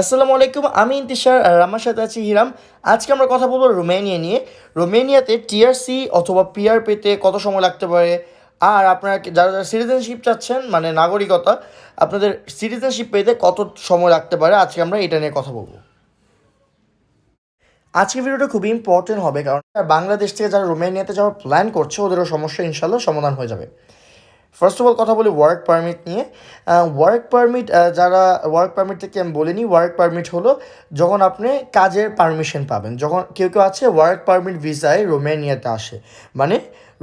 আসসালামু আলাইকুম, আমি ইন্তিশার আর আমার সাথে আছি হিরাম। আজকে আমরা কথা বলব রোমেনিয়া নিয়ে। রোমেনিয়াতে টিআরসি অথবা পিআর পেতে কত সময় লাগতে পারে? আর আপনারা যারা যারা সিটিজেনশিপ চাচ্ছেন মানে নাগরিকতা, আপনাদের সিটিজেনশিপ পেতে কত সময় লাগতে পারে? আজকে আমরা এটা নিয়ে কথা বলব। আজকের ভিডিওটা খুবই ইম্পর্টেন্ট হবে, কারণ বাংলাদেশ থেকে যারা রোমেনিয়াতে যাওয়ার প্ল্যান করছে, ওদেরও সমস্যা ইনশাল্লাহ সমাধান হয়ে যাবে। ফার্স্ট অফ অল কথা বলি ওয়ার্ক পারমিট নিয়ে। ওয়ার্ক পারমিট যারা ওয়ার্ক পারমিট থেকে আমি বলিনি ওয়ার্ক পারমিট হলো যখন আপনি কাজের পারমিশন পাবেন। যখন কেউ কেউ আছে ওয়ার্ক পারমিট ভিসায় রোমেনিয়াতে আসে। মানে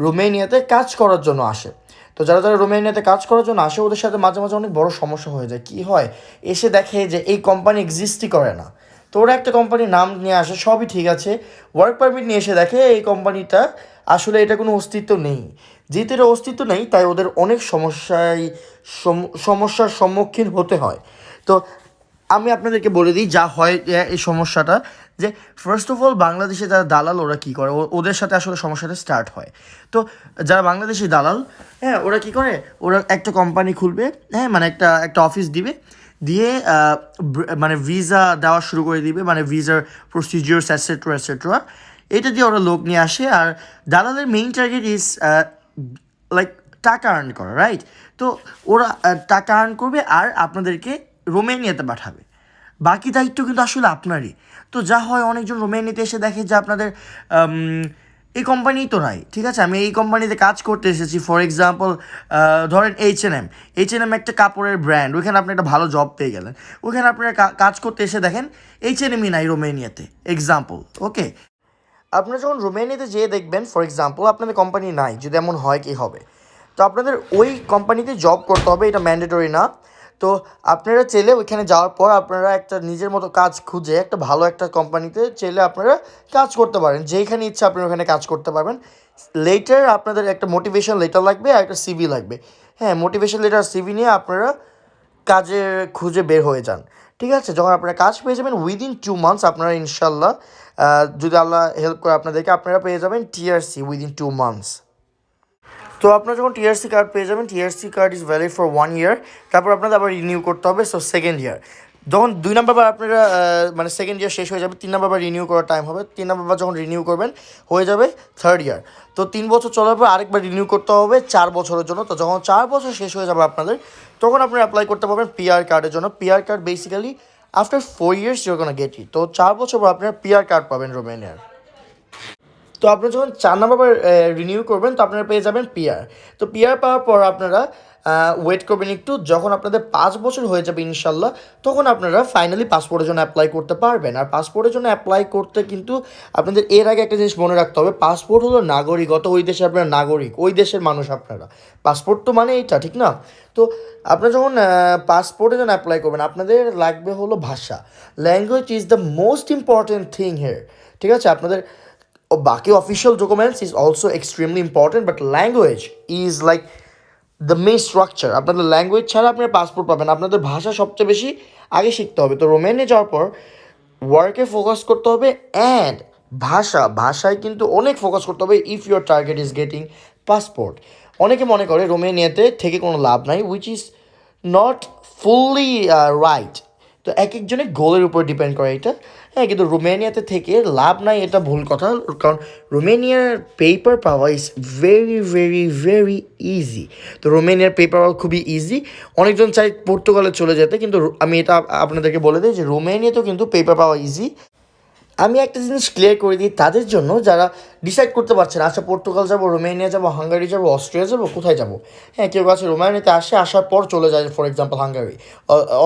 রোমেনিয়াতে কাজ করার জন্য আসে। তো যারা যারা রোমেনিয়াতে কাজ করার জন্য আসে, ওদের সাথে মাঝে মাঝে অনেক বড় সমস্যা হয়ে যায়। কি হয়? এসে দেখে যে এই কোম্পানি এক্সিস্টই করে না। তো ওরা একটা কোম্পানির নাম নিয়ে আসে, সবই ঠিক আছে। ওয়ার্ক পারমিট নিয়ে এসে দেখে এই কোম্পানিটা আসলে এটা কোনো অস্তিত্ব নেই। যেহেতু এটা অস্তিত্ব নেই, তাই ওদের অনেক সমস্যায় সম- সমস্যার সম্মুখীন হতে হয়। তো আমি আপনাদেরকে বলে দিই যা হয় এই সমস্যাটা যে ফার্স্ট অফ অল বাংলাদেশে যারা দালাল, ওরা কী করে? ওদের সাথে আসলে সমস্যাটা স্টার্ট হয়। তো যারা বাংলাদেশি দালাল হ্যাঁ ওরা কী করে? ওরা একটা কোম্পানি খুলবে হ্যাঁ মানে একটা একটা অফিস দিবে, দিয়ে মানে ভিসা দেওয়া শুরু করে দিবে মানে ভিসার প্রসিজিওর্স অ্যাটসেট্রা অ্যাটসেট্রা এটা দিয়ে ওরা লোক নিয়ে আসে, আর দালালের মেইন টার্গেট ইজ লাইক টাকা আর্ন করা রাইট তো ওরা টাকা আর্ন করবে আর আপনাদেরকে রোমেনিয়াতে পাঠাবে। বাকি দায়িত্ব কিন্তু আসলে আপনারই। তো যা হয়, অনেকজন রোমেনিয়াতে এসে দেখে যে আপনাদের এই কোম্পানি তো নাই, ঠিক আছে? আমি এই কোম্পানিতে কাজ করতে এসেছি ফর এক্সাম্পল ধরেন H N M H N M একটা কাপড়ের ব্র্যান্ড ওইখানে আপনি একটা ভালো জব পেয়ে গেলেন। ওইখানে আপনারা কাজ করতে এসে দেখেন এইচ এন এমই নাই রোমেনিয়াতে। এক্সাম্পল ওকে আপনারা যখন রোমেনিয়াতে যেয়ে দেখবেন ফর এক্সাম্পল আপনাদের কোম্পানি নাই, যদি এমন হয় কি হবে? তো আপনাদের ওই কোম্পানিতে জব করতে হবে, এটা ম্যান্ডেটরি না। তো আপনারা চেলে ওইখানে যাওয়ার পর আপনারা একটা নিজের মতো কাজ খুঁজে একটা ভালো একটা কোম্পানিতে চেলে আপনারা কাজ করতে পারেন। যেইখানে ইচ্ছা আপনারা ওখানে কাজ করতে পারবেন। লেটার আপনাদের একটা মোটিভেশন লেটার লাগবে আর একটা সিভি লাগবে। হ্যাঁ মোটিভেশন লেটার সিভি নিয়ে আপনারা কাজে খুঁজে বের হয়ে যান। ঠিক আছে? যখন আপনারা কাজ পেয়ে যাবেন উইদিন টু মান্থস আপনারা ইনশাল্লাহ যদি আল্লাহ হেল্প করে আপনাদেরকে, আপনারা পেয়ে যাবেন টিআরসি উইদিন টু মান্থস তো আপনার যখন টিআরসি কার্ড পেয়ে যাবেন TRC card is valid for one year তারপর আপনাদের আবার রিনিউ করতে হবে সো সেকেন্ড ইয়ার যখন দুই নাম্বার বার আপনারা মানে সেকেন্ড ইয়ার শেষ হয়ে যাবে, তিন নাম্বার বার রিনিউ করার টাইম হবে, তিন নাম্বার বার যখন রিনিউ করবেন, হয়ে যাবে থার্ড ইয়ার তো তিন বছর চলার পর আরেকবার রিনিউ করতে হবে চার বছরের জন্য। তো যখন চার বছর শেষ হয়ে যাবে আপনাদের, তখন আপনারা অ্যাপ্লাই করতে পারবেন পিআর কার্ডের জন্য। PR card basically after four years your কোনো গেট তো চার বছর পর আপনারা পিআর কার্ড পাবেন রোমেনিয়ার তো আপনারা যখন চার নম্বর রিনিউ করবেন, তো আপনারা পেয়ে যাবেন পিআর তো পিআর পাওয়ার পর আপনারা ওয়েট করবেন একটু। যখন আপনাদের পাঁচ বছর হয়ে যাবে ইনশাল্লাহ, তখন আপনারা ফাইনালি পাসপোর্টের জন্য অ্যাপ্লাই করতে পারবেন। আর পাসপোর্টের জন্য অ্যাপ্লাই করতে কিন্তু আপনাদের এর আগে একটা জিনিস মনে রাখতে হবে পাসপোর্ট হলো নাগরিকতা ওই দেশে আপনারা নাগরিক, ওই দেশের মানুষ আপনারা। পাসপোর্ট তো মানে এইটা ঠিক না? তো আপনারা যখন পাসপোর্টের জন্য অ্যাপ্লাই করবেন, আপনাদের লাগবে হলো ভাষা। Language is the most important thing here ঠিক আছে? আপনাদের বাকি official documents is also extremely important but language is like the main structure আপনাদের ল্যাঙ্গুয়েজ ছাড়া আপনার পাসপোর্ট পাবেন আপনাদের ভাষা সবচেয়ে বেশি আগে শিখতে হবে। তো রোমেনে যাওয়ার পর ওয়ার্কে ফোকাস করতে হবে অ্যান্ড ভাষা। ভাষায় কিন্তু অনেক ফোকাস করতে হবে if your target is getting passport অনেকে মনে করে রোমেনিয়াতে থেকে কোনো লাভ নাই which is not fully right তো এক একজনের গোলের উপর ডিপেন্ড করে এটা। হ্যাঁ কিন্তু রোমেনিয়াতে থেকে লাভ নাই, এটা ভুল কথা। কারণ রোমেনিয়ার পেপার পাওয়া is very very very easy তো রোমেনিয়ার পেপার পাওয়া খুবই ইজি অনেকজন চাই পর্তুগালে চলে যেতে, কিন্তু আমি এটা আপনাদেরকে বলে দিই যে রোমেনিয়াতেও কিন্তু পেপার পাওয়া ইজি আমি একটা জিনিস ক্লিয়ার করে দিই, তাদের জন্য যারা ডিসাইড করতে পারছেন আচ্ছা পর্তুগাল যাব, রোমেনিয়া যাব, হাঙ্গারি যাব, অস্ট্রিয়া যাব, কোথায় যাব? হ্যাঁ কেউ আছে রোমানিয়াতে আসে, আসার পর চলে যায় for example Hungary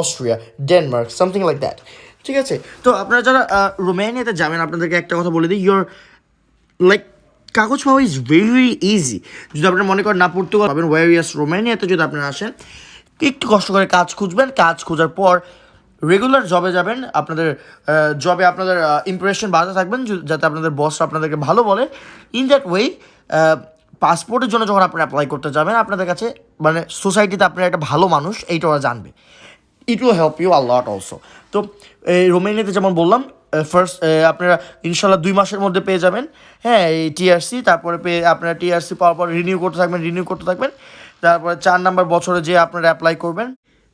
Austria, Denmark something like that ঠিক আছে? তো আপনারা যারা রোমানিয়াতে যাবেন, আপনাদেরকে একটা কথা বলে দিই ইউর লাইক কাগজ পাওয়া ইজ ভেরি ভেরি ইজি যদি আপনারা মনে করেন, না, পর্তুগাল পাবেন ওয়ারিয়াস রোমানিয়াতে যদি আপনারা আসেন, একটু কষ্ট করে কাজ খুঁজবেন, কাজ খোঁজার পর রেগুলার জবে যাবেন, আপনাদের জবে আপনাদের ইমপ্রেশন বাড়াতে থাকবেন যাতে আপনাদের বস আপনাদেরকে ভালো বলে। ইন দ্যাট ওয়ে পাসপোর্টের জন্য যখন আপনি অ্যাপ্লাই করতে যাবেন, আপনাদের কাছে মানে সোসাইটিতে আপনারা একটা ভালো মানুষ, এইটা ওরা জানবে। It will help you lot also তো, এই রোমেনিয়াতে যেমন বললাম ফার্স্ট আপনারা ইনশাল্লাহ দুই মাসের মধ্যে পেয়ে যাবেন। হ্যাঁ এই টিআরসি তারপরে পেয়ে আপনারা টিআরসি পাওয়ার পর রিনিউ করতে থাকবেন রিনিউ করতে থাকবেন। তারপরে চার নাম্বার বছরে যে আপনারা অ্যাপ্লাই করবেন।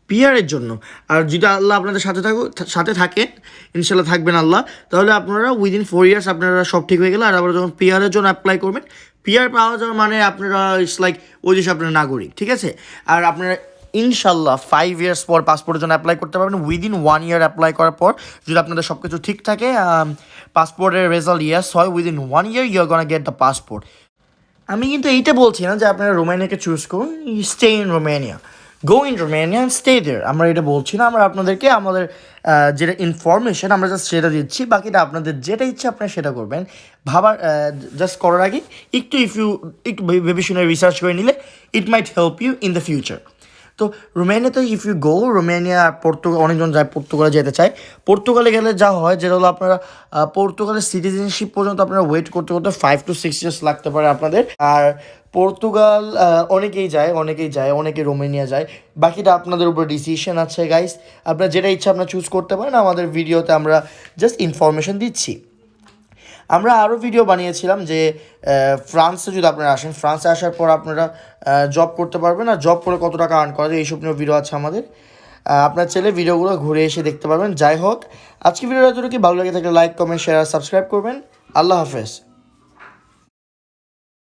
পিয়ারের জন্য। আর যদি আল্লাহ আপনাদের সাথে থাকো সাথে থাকেন ইনশাল্লাহ থাকবেন আল্লাহ, তাহলে আপনারা উইদিন ফোর ইয়ার্স আপনারা সব ঠিক হয়ে গেলে, আর আবার যখন পিয়ারের জন্য অ্যাপ্লাই করবেন পিয়ার পাওয়া যাওয়ার মানে আপনারা ইটস লাইক ওই দেশে আপনার নাগরিক, ঠিক আছে? আর আপনারা ইনশাল্লাহ ফাইভ ইয়ার্স পর পাসপোর্টের জন্য অ্যাপ্লাই করতে পারবেন উইদিন ওয়ান ইয়ার অ্যাপ্লাই করার পর, যদি আপনাদের সব কিছু ঠিক থাকে পাসপোর্টের রেজাল্ট ইয়াস হয় within one year your gonna get the passport আমি কিন্তু এইটা বলছি না যে আপনারা রোমানিয়াকে চুজ করুন stay in Romania go in Romania stay there আমরা এটা বলছি না, আমরা আপনাদেরকে আমাদের যেটা ইনফরমেশন আমরা জাস্ট সেটা দিচ্ছি, বাকিটা আপনাদের যেটা ইচ্ছে আপনারা সেটা করবেন। ভাবার জাস্ট করার আগে একটু ইফ ইউ একটু ভেবে শুনে রিসার্চ করে নিলে it might help you in the future তো রোমানিয়াতে if you go Romania, Portugal, অনেকজন যায় পর্তুগালে যেতে চায়। পর্তুগালে গেলে যা হয়, যেটা হলো আপনারা পর্তুগালের সিটিজেনশিপ পর্যন্ত আপনারা ওয়েট করতে করতে ফাইভ টু সিক্স ইয়ার্স লাগতে পারে আপনাদের। আর পর্তুগাল অনেকেই যায় অনেকেই যায়, অনেকে রোমেনিয়া যায়। বাকিটা আপনাদের উপর ডিসিশন আছে গাইস আপনার যেটা ইচ্ছা আপনার চুজ করতে পারেন। আমাদের ভিডিওতে আমরা জাস্ট ইনফরমেশন দিচ্ছি। আমরা আরও ভিডিও বানিয়েছিলাম যে ফ্রান্সে যদি আপনারা আসেন ফ্রান্সে আসার পর আপনারা জব করতে পারবেন আর জব করে কত টাকা আর্ন করা যায় এইসব নিয়ে ভিডিও আছে আমাদের। আপনার ছেলে ভিডিওগুলো ঘুরে এসে দেখতে পারবেন। যাই হোক, আজকে ভিডিওটা কি ভালো লাগে থাকলে লাইক কমেন্ট শেয়ার আর সাবস্ক্রাইব করবেন। আল্লাহ হাফেজ।